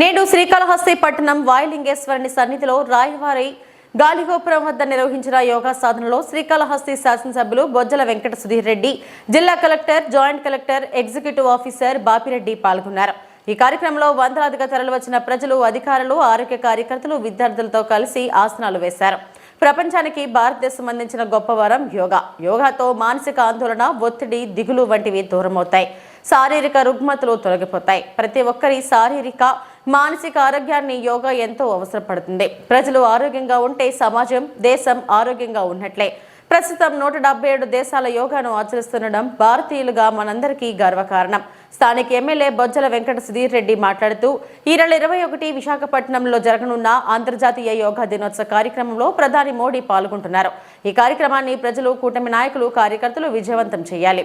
నేడు శ్రీకాళహస్తి పట్టణం వాయులింగేశ్వరుని సన్నిధిలో రాయవారి గాలిగోపురం వద్ద నిర్వహించిన యోగా సాధనలో శ్రీకాళహస్తి శాసనసభ్యులు బొజ్జల వెంకట సుధీర్ రెడ్డి జిల్లా collector joint collector executive officer Bapireddy పాల్గొన్నారు. ఈ కార్యక్రమంలో వందలాదిగా తరలివచ్చిన ప్రజలు అధికారులు ఆరోగ్య కార్యకర్తలు విద్యార్థులతో కలిసి ఆసనాలు వేశారు. ప్రపంచానికి భారతదేశం అందించిన గొప్ప వరం యోగా. యోగాతో మానసిక ఆందోళన ఒత్తిడి దిగులు వంటివి దూరమవుతాయి. శారీరక రుగ్మతలు తొలగిపోతాయి. ప్రతి ఒక్కరి శారీరక మానసిక ఆరోగ్యాన్ని యోగా ఎంతో అవసరపడుతుంది. ప్రజలు ఆరోగ్యంగా ఉంటే సమాజం దేశం ఆరోగ్యంగా ఉన్నట్లే. ప్రస్తుతం నూట డెబ్బై ఏడు దేశాల యోగాను ఆచరిస్తుండడం భారతీయులుగా మనందరికీ గర్వకారణం. స్థానిక ఎమ్మెల్యే బొజ్జల వెంకట సుధీర్ రెడ్డి మాట్లాడుతూ ఈ నెల ఇరవై ఒకటి విశాఖపట్నంలో జరగనున్న అంతర్జాతీయ యోగా దినోత్సవ కార్యక్రమంలో ప్రధాని మోడీ పాల్గొంటున్నారు. ఈ కార్యక్రమాన్ని ప్రజలు కూటమి నాయకులు కార్యకర్తలు విజయవంతం చేయాలి.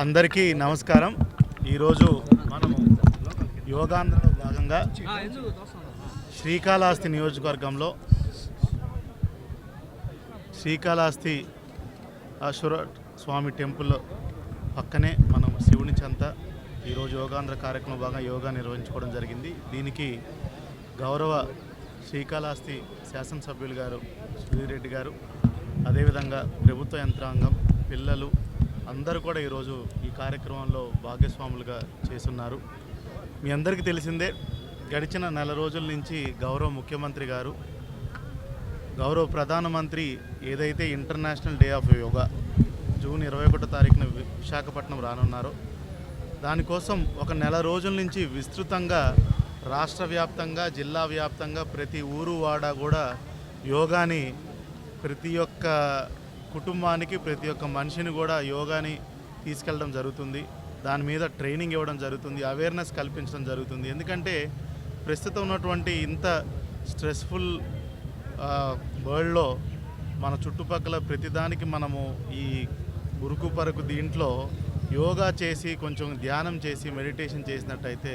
అందరికీ నమస్కారం. ఈరోజు మనము యోగాంధ్రలో భాగంగా శ్రీకాళహస్తి నియోజకవర్గంలో శ్రీకాళహస్తి అశ్వర స్వామి టెంపుల్ పక్కనే మనం శివుని చెంత ఈరోజు యోగాంధ్ర కార్యక్రమం భాగంగా యోగా నిర్వహించుకోవడం జరిగింది. దీనికి గౌరవ శ్రీకాళహస్తి శాసనసభ్యులు గారు సుధీర్ రెడ్డి గారు అదేవిధంగా ప్రభుత్వ యంత్రాంగం పిల్లలు అందరూ కూడా ఈరోజు ఈ కార్యక్రమంలో భాగస్వాములుగా చేస్తున్నారు. మీ అందరికీ తెలిసిందే గడిచిన నెల రోజుల నుంచి గౌరవ ముఖ్యమంత్రి గారు గౌరవ ప్రధానమంత్రి ఏదైతే international day of yoga June ఇరవై ఒకటో తారీఖున విశాఖపట్నం రానున్నారో దానికోసం ఒక నెల రోజుల నుంచి విస్తృతంగా రాష్ట్ర వ్యాప్తంగా జిల్లా వ్యాప్తంగా ప్రతి ఊరు వాడ కూడా యోగాని ప్రతి ఒక్క కుటుంబానికి ప్రతి ఒక్క మనిషిని కూడా యోగాని తీసుకెళ్ళడం జరుగుతుంది. దాని మీద ట్రైనింగ్ ఇవ్వడం జరుగుతుంది. అవేర్నెస్ కల్పించడం జరుగుతుంది. ఎందుకంటే ప్రస్తుతం ఉన్నటువంటి ఇంత స్ట్రెస్ఫుల్ వరల్డ్లో మన చుట్టుపక్కల ప్రతిదానికి మనము ఈ ఉరుకు పరుకు దీంట్లో యోగా చేసి కొంచెం ధ్యానం చేసి మెడిటేషన్ చేసినట్టయితే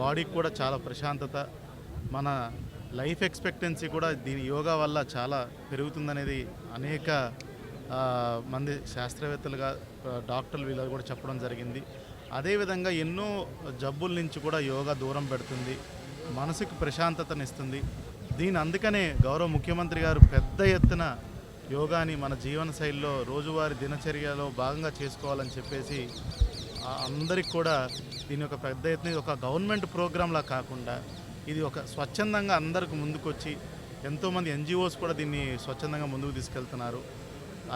బాడీకి కూడా చాలా ప్రశాంతత మన లైఫ్ ఎక్స్పెక్టెన్సీ కూడా దీని యోగా వల్ల చాలా పెరుగుతుందనేది అనేక మంది శాస్త్రవేత్తలుగా డాక్టర్లు వీళ్ళు కూడా చెప్పడం జరిగింది. అదేవిధంగా ఎన్నో జబ్బుల నుంచి కూడా యోగా దూరం పెడుతుంది మనసుకు ప్రశాంతతనిస్తుంది. దీని అందుకనే గౌరవ ముఖ్యమంత్రి గారు పెద్ద ఎత్తున యోగాని మన జీవన శైలిలో రోజువారీ దినచర్యలో భాగంగా చేసుకోవాలని చెప్పేసి అందరికి కూడా దీని ఒక పెద్ద ఎత్తున ఇది ఒక గవర్నమెంట్ ప్రోగ్రాంలా కాకుండా ఇది ఒక స్వచ్ఛందంగా అందరికి ముందుకొచ్చి ఎంతోమంది ఎన్జిఓస్ కూడా దీన్ని స్వచ్ఛందంగా ముందుకు తీసుకెళ్తున్నారు.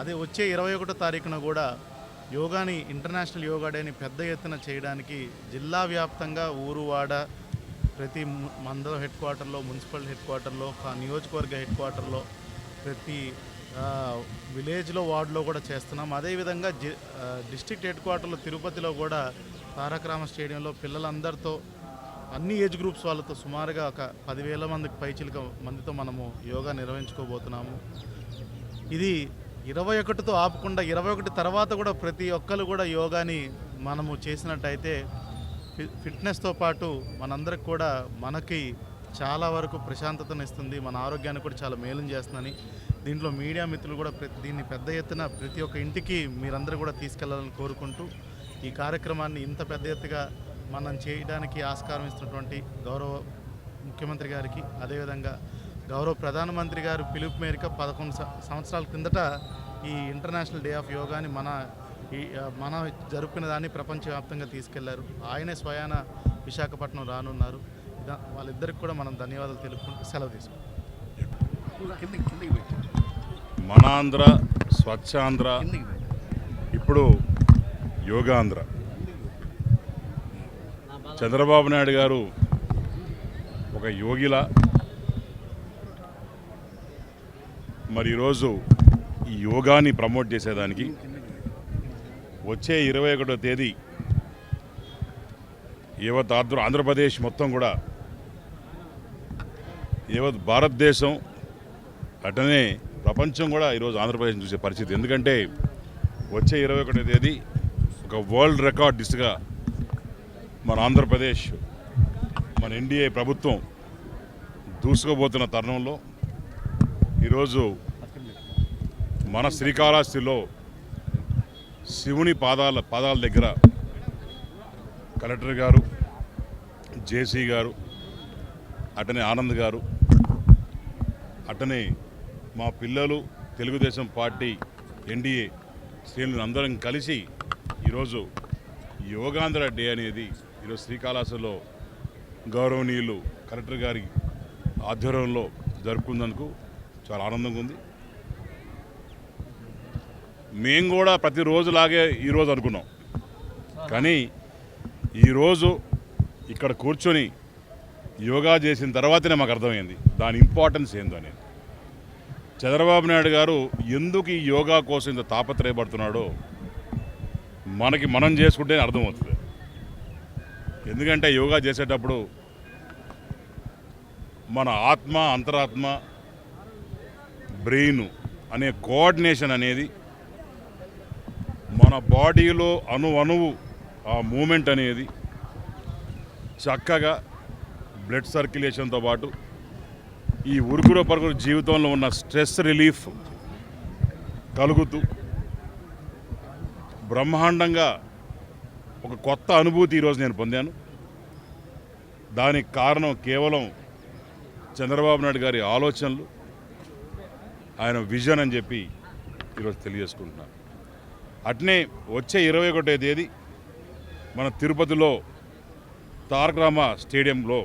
అదే వచ్చే ఇరవై ఒకటో తారీఖున కూడా యోగాని ఇంటర్నేషనల్ యోగా డేని పెద్ద ఎత్తున చేయడానికి జిల్లా వ్యాప్తంగా ఊరువాడ ప్రతి మండల హెడ్ క్వార్టర్లో మున్సిపల్ హెడ్ క్వార్టర్లో నియోజకవర్గ హెడ్ క్వార్టర్లో ప్రతి విలేజ్లో వార్డులో కూడా చేస్తున్నాం. అదేవిధంగా జి డిస్టిక్ హెడ్ క్వార్టర్లో తిరుపతిలో కూడా తారకరామ స్టేడియంలో పిల్లలందరితో అన్ని ఏజ్ గ్రూప్స్ వాళ్ళతో సుమారుగా ఒక పదివేల మందికి పైచిలిక మందితో మనము యోగా నిర్వహించుకోబోతున్నాము. ఇది ఇరవై ఒకటితో ఆపకుండా ఇరవై ఒకటి తర్వాత కూడా ప్రతి ఒక్కరు కూడా యోగాని మనము చేసినట్టయితే ఫిట్నెస్తో పాటు మనందరికి కూడా మనకి చాలా వరకు ప్రశాంతతనిస్తుంది. మన ఆరోగ్యాన్ని కూడా చాలా మేలు చేస్తుందని దీంట్లో మీడియా మిత్రులు కూడా ప్రతి దీన్ని పెద్ద ఎత్తున ప్రతి ఒక్క ఇంటికి మీరందరూ కూడా తీసుకెళ్ళాలని కోరుకుంటూ ఈ కార్యక్రమాన్ని ఇంత పెద్ద ఎత్తుగా మనం చేయడానికి ఆస్కారం ఇస్తున్నటువంటి గౌరవ ముఖ్యమంత్రి గారికి అదేవిధంగా గౌరవ ప్రధానమంత్రి గారు పిలుపు మేరకు పదకొండు సంవత్సరాల కిందట ఈ ఇంటర్నేషనల్ డే ఆఫ్ యోగాని మన ఈ మన జరుపుకునే దాన్ని ప్రపంచవ్యాప్తంగా తీసుకెళ్ళారు. ఆయనే స్వయాన విశాఖపట్నం రానున్నారు. ఇదా- వాళ్ళిద్దరికి కూడా మనం ధన్యవాదాలు తెలుపుకుంటూ సెలవు తీసుకుంటాం మనాంధ్ర స్వచ్ఛాంధ్ర ఇప్పుడు యోగాంధ్ర. చంద్రబాబు నాయుడు గారు ఒక యోగిలా. మరి ఈరోజు ఈ యోగాని ప్రమోట్ చేసేదానికి వచ్చే ఇరవై ఒకటో తేదీ యావత్ ఆంధ్ర ఆంధ్రప్రదేశ్ మొత్తం కూడా యావత్ భారతదేశం అటనే ప్రపంచం కూడా ఈరోజు ఆంధ్రప్రదేశ్ చూసే పరిస్థితి. ఎందుకంటే వచ్చే ఇరవై ఒకటో తేదీ ఒక వరల్డ్ రికార్డ్ దిశగా మన ఆంధ్రప్రదేశ్ మన ఎన్డీఏ ప్రభుత్వం దూసుకుపోతున్న తరుణంలో ఈరోజు మన శ్రీకాళహస్తిలో శివుని పాదాల పాదాల దగ్గర కలెక్టర్ గారు జేసీ గారు అటనే ఆనంద్ గారు అటనే మా పిల్లలు తెలుగుదేశం పార్టీ ఎన్డీఏ శ్రేణులు అందరం కలిసి ఈరోజు యోగాంధ్ర డే అనేది ఈరోజు శ్రీకాళహస్తిలో గౌరవనీయులు కలెక్టర్ గారి ఆధ్వర్యంలో జరుపుకున్నందుకు చాలా ఆనందంగా ఉంది. మేము కూడా ప్రతిరోజులాగే ఈరోజు అనుకున్నాం. కానీ ఈరోజు ఇక్కడ కూర్చొని యోగా చేసిన తర్వాతనే మాకు అర్థమైంది దాని ఇంపార్టెన్స్ ఏందో అనేది. చంద్రబాబు నాయుడు గారు ఎందుకు ఈ యోగా కోసం ఇంత తాపత్రయపడుతున్నాడో మనకి మనం చేసుకుంటేనే అర్థమవుతుంది. ఎందుకంటే యోగా చేసేటప్పుడు మన ఆత్మ అంతరాత్మ బ్రెయిన్ అనే కోఆర్డినేషన్ అనేది మన బాడీలో అణు అణువు ఆ మూమెంట్ అనేది చక్కగా బ్లడ్ సర్క్యులేషన్తో పాటు ఈ ఉరుగురు పరుగురు జీవితంలో ఉన్న స్ట్రెస్ రిలీఫ్ కలుగుతూ బ్రహ్మాండంగా ఒక కొత్త అనుభూతి ఈరోజు నేను పొందాను. దానికి కారణం కేవలం చంద్రబాబు నాయుడు గారి ఆలోచనలు ఆయన విజన్ అని చెప్పి ఈరోజు తెలియజేసుకుంటున్నాను. అట్నే వచ్చే ఇరవై ఒకటో తేదీ మన తిరుపతిలో తారకరామ స్టేడియంలో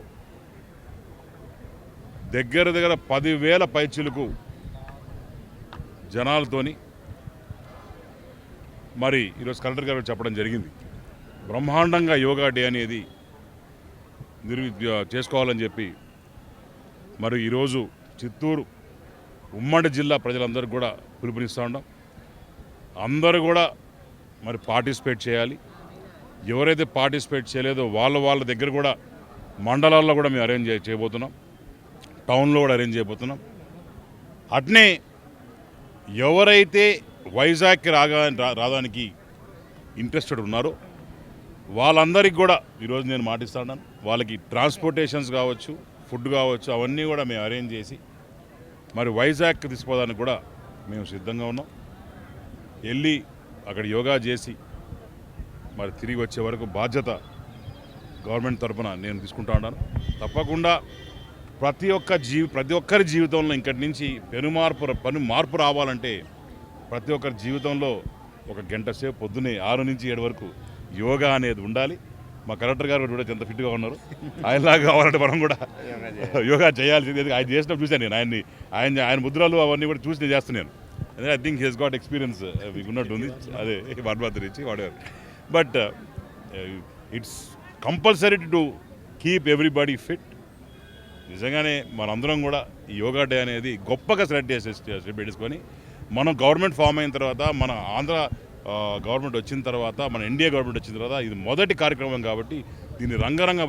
దగ్గర దగ్గర పదివేల పైచులకు జనాలతోని మరి ఈరోజు కలెక్టర్ గారు చెప్పడం జరిగింది. బ్రహ్మాండంగా యోగా డే అనేది నిర్వి చేసుకోవాలని చెప్పి మరి ఈరోజు చిత్తూరు ఉమ్మడి జిల్లా ప్రజలందరికీ కూడా పిలుపునిస్తూ ఉన్నాం. అందరూ కూడా మరి పార్టిసిపేట్ చేయాలి. ఎవరైతే పార్టిసిపేట్ చేయలేదో వాళ్ళ వాళ్ళ దగ్గర కూడా మండలాల్లో కూడా మేము అరేంజ్ చేయబోతున్నాం. టౌన్లో కూడా అరేంజ్ చేయబోతున్నాం. అట్నే ఎవరైతే వైజాగ్కి రాగా రా- రావడానికి ఇంట్రెస్టెడ్ ఉన్నారో వాళ్ళందరికీ కూడా ఈరోజు నేను మాటిస్తాను వాళ్ళకి ట్రాన్స్పోర్టేషన్స్ కావచ్చు ఫుడ్ కావచ్చు అవన్నీ కూడా మేము అరేంజ్ చేసి మరి వైజాగ్కి తీసుకోవడానికి కూడా మేము సిద్ధంగా ఉన్నాం. వెళ్ళి అక్కడ యోగా చేసి మరి తిరిగి వచ్చే వరకు బాధ్యత గవర్నమెంట్ తరఫున నేను తీసుకుంటా ఉన్నాను. తప్పకుండా ప్రతి ఒక్క జీవి ప్రతి ఒక్కరి జీవితంలో ఇక్కడి నుంచి పెను మార్పు పను మార్పు రావాలంటే ప్రతి ఒక్కరి జీవితంలో ఒక గంట సేపు పొద్దునే ఆరు నుంచి ఏడు వరకు యోగా అనేది ఉండాలి. మా కలెక్టర్ గారు కూడా ఎంత ఫిట్గా ఉన్నారు. ఆయనలాగా కావాలంటే మనం కూడా యోగా చేయాల్సింది. ఆయన చేసినప్పుడు చూశాను నేను. ఆయన్ని ఆయన ఆయన ముద్రలు అవన్నీ కూడా చూసి నేను చేస్తున్నాను. I think he's got experience ఉన్నట్టు ఉంది అదే వన్ మంత్ నుంచి వాడేవారు but it's compulsory to keep everybody fit నిజంగానే మనందరం కూడా ఈ యోగా డే అనేది గొప్పగా సెలెక్ట్ చేసి సెలబ్రేట్ చేసుకొని మనం గవర్నమెంట్ ఫామ్ అయిన తర్వాత మన ఆంధ్ర గవర్నమెంట్ వచ్చిన తర్వాత మన ఇండియా గవర్నమెంట్ వచ్చిన తర్వాత ఇది మొదటి కార్యక్రమం కాబట్టి దీన్ని రంగరంగ